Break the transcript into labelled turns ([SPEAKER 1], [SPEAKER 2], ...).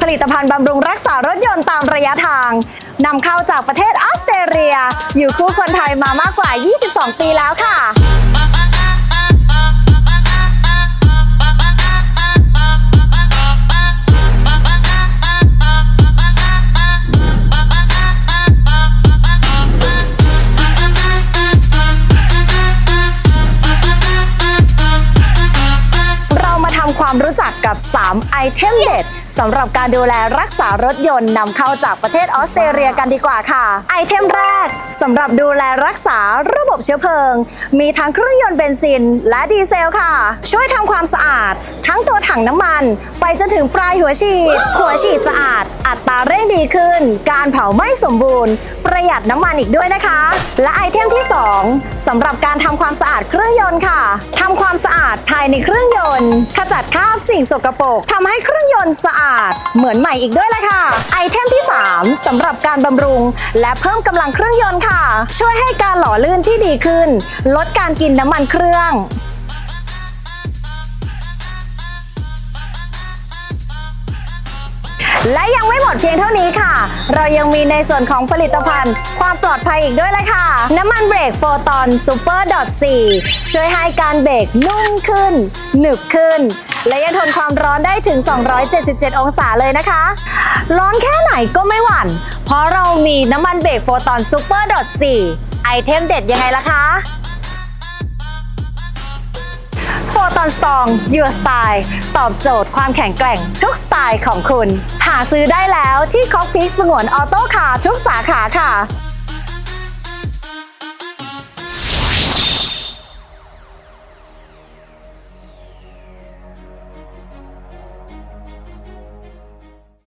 [SPEAKER 1] ผลิตภัณฑ์บำรุงรักษารถยนต์ตามระยะทางนำเข้าจากประเทศออสเตรเลีย อยู่คู่คนไทยมามากกว่า 22 ปีแล้วค่ะ ความรู้จักกับ 3 ไอเทมเด็ดสำหรับการดูแลรักษารถยนต์นำเข้าจากประเทศออสเตรเลียกันดีกว่าค่ะ ไอเทมแรกสำหรับดูแลรักษาระบบเชื้อเพลิง มีทั้งเครื่องยนต์เบนซิน และดีเซลค่ะ ช่วยทำความสะอาด ทั้งตัวถังน้ำมัน ไปจนถึงปลายหัวฉีด หัวฉีดสะอาด อัตราเร่งดีขึ้น การเผาไม่สมบูรณ์ ประหยัดน้ำมันอีกด้วยนะคะ และไอเทมที่ 2สำหรับการทำความสะอาดเครื่องยนต์ค่ะทำความสะอาดภายในเครื่องยนต์ขจัดคาบสิ่งสกปรกทำให้เครื่องยนต์สะอาด เหมือนใหม่อีกด้วยละค่ะ ไอเทมที่ 3สำหรับการบำรุง และเพิ่มกำลังเครื่องยนต์ค่ะ ช่วยให้การหล่อลื่นที่ดีขึ้น ลดการกินน้ำมันเครื่อง และยังไม่หมดเพียงเท่านี้ค่ะ เรายังมีในส่วนของผลิตภัณฑ์ ความปลอดภัยอีกด้วยเลยค่ะ น้ำมันเบรกโฟตอนซูเปอร์ดอทสช่วยให้การเบรกนุ่มขึ้น หนึบขึ้น และยังทนความร้อนได้ถึง 277 องศาเลยนะคะ ร้อนแค่ไหนก็ไม่หวั่น เพราะเรามีน้ำมันเบรกโฟตอนซูเปอร์ดอทสไอเทมเด็ดยังไงล่ะคะ ตอนสตองยูสไตล์ตอบโจทย์ความแข็งแกร่งทุกสไตล์ของคุณ หาซื้อได้แล้วที่คอกพิกสงวนออโต้คาร์ทุกสาขาค่ะ